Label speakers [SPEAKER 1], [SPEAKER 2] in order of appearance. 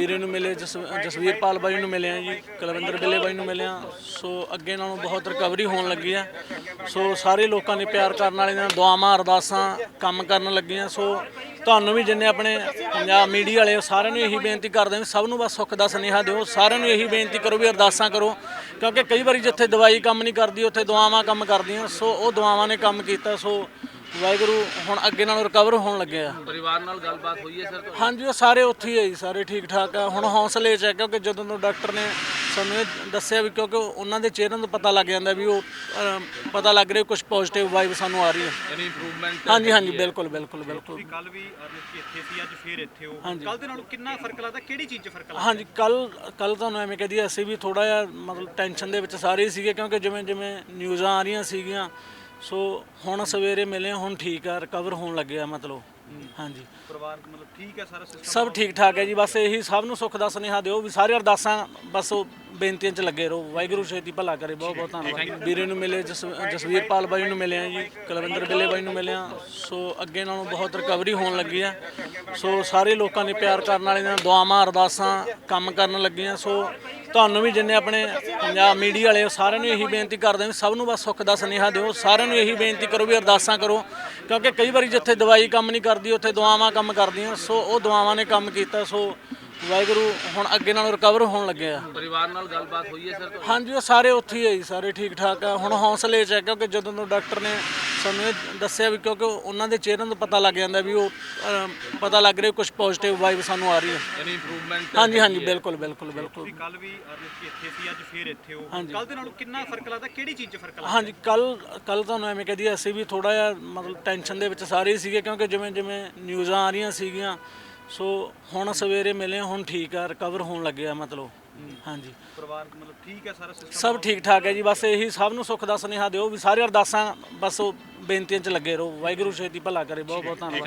[SPEAKER 1] ਵੀਰੇ ਨੂੰ ਮਿਲੇ ਜਸ ਜਸਵੀਰਪਾਲ ਬਾਈ ਨੂੰ ਮਿਲਿਆ ਜੀ ਕੁਲਵਿੰਦਰ ਬਿੱਲੇ ਬਾਈ ਨੂੰ ਮਿਲਿਆ ਸੋ ਅੱਗੇ ਨਾਲੋਂ ਬਹੁਤ ਰਿਕਵਰੀ ਹੋਣ ਲੱਗੀ ਆ। ਸੋ ਸਾਰੇ ਲੋਕਾਂ ਨੇ ਪਿਆਰ ਕਰਨ ਵਾਲੇ ਨੇ ਦੁਆਵਾਂ ਅਰਦਾਸਾਂ ਕੰਮ ਕਰਨ ਲੱਗੀਆਂ। ਸੋ ਤੁਹਾਨੂੰ ਵੀ ਜਿੰਨੇ ਆਪਣੇ ਪੰਜਾਬ ਮੀਡੀਆ ਵਾਲੇ ਹੋ, ਸਾਰਿਆਂ ਨੂੰ ਇਹੀ ਬੇਨਤੀ ਕਰਦੇ ਹਾਂ ਸਭ ਨੂੰ ਬਸ ਸੁੱਖ ਦਾ ਸੁਨੇਹਾ ਦਿਓ। ਸਾਰਿਆਂ ਨੂੰ ਇਹੀ ਬੇਨਤੀ ਕਰੋ ਵੀ ਅਰਦਾਸਾਂ ਕਰੋ ਕਿਉਂਕਿ ਕਈ ਵਾਰੀ ਜਿੱਥੇ ਦਵਾਈ ਕੰਮ ਨਹੀਂ ਕਰਦੀ ਉੱਥੇ ਦੁਆਵਾਂ ਕੰਮ ਕਰਦੀਆਂ। ਸੋ ਉਹ ਦੁਆਵਾਂ ਨੇ ਕੰਮ ਕੀਤਾ। ਸੋ ਵਾਹਿਗੁਰੂ ਹੁਣ ਅੱਗੇ ਨਾਲੋਂ ਰਿਕਵਰ ਹੋਣ ਲੱਗੇ ਆ।
[SPEAKER 2] ਪਰਿਵਾਰ ਨਾਲ ਗੱਲਬਾਤ ਹੋਈ ਹੈ ਸਰ ਤੁਹਾਡੀ?
[SPEAKER 1] ਹਾਂਜੀ ਉਹ ਸਾਰੇ ਉੱਥੇ ਹੀ ਆ ਜੀ ਸਾਰੇ ਠੀਕ ਠਾਕ ਆ। ਹੁਣ ਹੌਸਲੇ 'ਚ ਆ ਕਿਉਂਕਿ ਜਦੋਂ ਤੋਂ ਡਾਕਟਰ ਨੇ ਸਾਨੂੰ ਇਹ ਦੱਸਿਆ ਵੀ ਕਿਉਂਕਿ ਉਹਨਾਂ ਦੇ ਚਿਹਰਿਆਂ ਤੋਂ ਪਤਾ ਲੱਗ ਜਾਂਦਾ ਵੀ ਉਹ ਪਤਾ ਲੱਗ ਰਿਹਾ ਕੁਝ ਪੋਜ਼ਿਟਿਵ ਵਾਈਬ ਸਾਨੂੰ ਆ ਰਹੀ ਹੈ।
[SPEAKER 2] ਯਾਨੀ ਇੰਪਰੂਵਮੈਂਟ
[SPEAKER 1] ਹਾਂਜੀ ਹਾਂਜੀ ਬਿਲਕੁਲ ਬਿਲਕੁਲ ਬਿਲਕੁਲ।
[SPEAKER 3] ਕੱਲ ਵੀ ਇੱਥੇ ਸੀ ਅੱਜ ਫੇਰ ਇੱਥੇ ਹੋ।
[SPEAKER 1] ਹਾਂਜੀ।
[SPEAKER 3] ਕੱਲ ਦੇ ਨਾਲੋਂ ਕਿੰਨਾ ਫ਼ਰਕ ਲੱਗਦਾ ਕਿਹੜੀ ਚੀਜ਼ 'ਚ ਫ਼ਰਕ ਲੱਗਦਾ?
[SPEAKER 1] ਹਾਂਜੀ ਕੱਲ ਕੱਲ ਤੁਹਾਨੂੰ ਐਵੇਂ ਕਹਦੀ ਅਸੀਂ ਵੀ ਥੋੜਾ ਜਿਹਾ ਮਤਲਬ ਟੈਨਸ਼ਨ ਦੇ ਵਿੱਚ ਸਾਰੇ ਹੀ ਸੀਗੇ ਕਿਉਂਕਿ ਜਿਵੇਂ ਜਿਵੇਂ ਨਿਊਜ਼ਾਂ ਆ ਰਹੀਆਂ ਸੀਗੀਆਂ ਸੋ ਹੁਣ ਸਵੇਰੇ ਮਿਲੇ ਹੁਣ ਠੀਕ ਆ ਰਿਕਵਰ ਹੋਣ ਲੱਗੇ ਆ ਮਤਲਬ। ਹਾਂਜੀ।
[SPEAKER 3] ਪਰਿਵਾਰ ਮਤਲਬ ਠੀਕ ਹੈ ਸਾਰਾ ਸਿਸਟਮ
[SPEAKER 1] ਸਭ ਠੀਕ ਠਾਕ ਹੈ ਜੀ ਬਸ ਇਹੀ ਸਭ ਨੂੰ ਸੁੱਖ ਦਾ ਸੁਨੇਹਾ ਦਿਓ ਵੀ ਸਾਰੇ ਅਰਦਾਸਾਂ ਬਸ ਉਹ ਬੇਨਤੀਆਂ 'ਚ ਲੱਗੇ ਰਹੋ। ਵਾਹਿਗੁਰੂ ਛੇਤੀ ਭਲਾ ਕਰੇ ਬਹੁਤ ਬਹੁਤ ਧੰਨਵਾਦ। ਵੀਰੇ ਨੂੰ ਮਿਲੇ ਜਸ ਜਸਵੀਰਪਾਲ ਬਾਈ ਨੂੰ ਮਿਲਿਆ ਜੀ ਕੁਲਵਿੰਦਰ ਬਿੱਲੇ ਬਾਈ ਨੂੰ ਮਿਲਿਆ ਸੋ ਅੱਗੇ ਨਾਲੋਂ ਬਹੁਤ ਰਿਕਵਰੀ ਹੋਣ ਲੱਗੀ ਆ। ਸੋ ਸਾਰੇ ਲੋਕਾਂ ਨੇ ਪਿਆਰ ਕਰਨ ਵਾਲੇ ਨਾਲ ਦੁਆਵਾਂ ਅਰਦਾਸਾਂ ਕੰਮ ਕਰਨ ਲੱਗੀਆਂ। ਸੋ ਤੁਹਾਨੂੰ ਵੀ ਜਿੰਨੇ ਆਪਣੇ ਪੰਜਾਬ ਮੀਡੀਆ ਵਾਲੇ ਹੋ, ਸਾਰਿਆਂ ਨੂੰ ਇਹੀ ਬੇਨਤੀ ਕਰਦੇ ਹਾਂ ਸਭ ਨੂੰ ਬਸ ਸੁੱਖ ਦਾ ਸੁਨੇਹਾ ਦਿਓ ਸਾਰਿਆਂ ਨੂੰ ਇਹੀ ਬੇਨਤੀ ਕਰੋ ਵੀ ਅਰਦਾਸਾਂ ਕਰੋ ਕਿਉਂਕਿ ਕਈ ਵਾਰੀ ਜਿੱਥੇ ਦਵਾਈ ਕੰਮ ਨਹੀਂ ਕਰਦੀ ਉੱਥੇ ਦੁਆਵਾਂ ਕੰਮ ਕਰਦੀਆਂ ਸੋ ਉਹ ਦੁਆਵਾਂ ਨੇ ਕੰਮ ਕੀਤਾ ਸੋ ਵਾਹਿਗੁਰੂ ਹੁਣ ਅੱਗੇ ਨਾਲੋਂ ਰਿਕਵਰ ਹੋਣ ਲੱਗੇ ਆ
[SPEAKER 2] ਪਰਿਵਾਰ ਨਾਲ ਗੱਲਬਾਤ ਹੋਈ ਹੈ ਸਰ?
[SPEAKER 1] ਹਾਂਜੀ ਉਹ ਸਾਰੇ ਉੱਥੇ ਹੀ ਆ ਜੀ ਸਾਰੇ ਠੀਕ ਠਾਕ ਆ ਹੁਣ ਹੌਸਲੇ 'ਚ ਆ ਕਿਉਂਕਿ ਜਦੋਂ ਤੋਂ ਡਾਕਟਰ ਨੇ ਸਾਨੂੰ ਇਹ ਦੱਸਿਆ ਵੀ ਕਿਉਂਕਿ ਉਹਨਾਂ ਦੇ ਚਿਹਰਿਆਂ ਤੋਂ ਪਤਾ ਲੱਗ ਜਾਂਦਾ ਵੀ ਉਹ ਅਹ, ਪਤਾ ਲੱਗ ਰਿਹਾ ਕੁਝ ਪੋਜ਼ਿਟਿਵ ਵਾਈਬ ਸਾਨੂੰ ਆ ਰਹੀ ਹੈ।
[SPEAKER 2] ਯਾਨੀ ਇੰਪਰੂਵਮੈਂਟ
[SPEAKER 1] ਹਾਂਜੀ ਹਾਂਜੀ ਬਿਲਕੁਲ ਬਿਲਕੁਲ ਬਿਲਕੁਲ।
[SPEAKER 3] ਕੱਲ ਵੀ ਅਰਨਿਤ ਜੀ ਇੱਥੇ ਸੀ ਅੱਜ ਫੇਰ ਇੱਥੇ ਹੋ।
[SPEAKER 1] ਹਾਂਜੀ।
[SPEAKER 3] ਕੱਲ ਦੇ ਨਾਲੋਂ ਕਿੰਨਾ ਫ਼ਰਕ ਲੱਗਦਾ ਕਿਹੜੀ ਚੀਜ਼ 'ਚ ਫ਼ਰਕ ਲੱਗਦਾ?
[SPEAKER 1] ਹਾਂਜੀ ਕੱਲ ਕੱਲ ਤੁਹਾਨੂੰ ਐਵੇਂ ਕਹਦੀ ਅਸੀਂ ਵੀ ਥੋੜਾ ਜਿਹਾ ਮਤਲਬ ਟੈਨਸ਼ਨ ਦੇ ਵਿੱਚ ਸਾਰੇ ਹੀ ਸੀਗੇ ਕਿਉਂਕਿ ਜਿਵੇਂ ਜਿਵੇਂ ਨਿਊਜ਼ਾਂ ਆ ਰਹੀਆਂ ਸੀਗੀਆਂ ਸੋ ਹੁਣ ਸਵੇਰੇ ਮਿਲੇ ਹੁਣ ਠੀਕ ਆ ਰਿਕਵਰ ਹੋਣ ਲੱਗੇ ਆ ਮਤਲਬ। ਹਾਂਜੀ।
[SPEAKER 3] ਪਰਿਵਾਰ ਮਤਲਬ ਠੀਕ ਹੈ ਸਾਰਾ ਸਿਸਟਮ
[SPEAKER 1] ਸਭ ਠੀਕ ਠਾਕ ਹੈ ਜੀ ਬਸ ਇਹੀ ਸਭ ਨੂੰ ਸੁੱਖ ਦਾ ਸੁਨੇਹਾ ਦਿਓ ਵੀ ਸਾਰੇ ਅਰਦਾਸਾਂ ਬਸ ਉਹ ਬੇਨਤੀਆਂ 'ਚ ਲੱਗੇ ਰਹੋ। ਵਾਹਿਗੁਰੂ ਛੇਤੀ ਭਲਾ ਕਰੇ ਬਹੁਤ ਬਹੁਤ ਧੰਨਵਾਦ।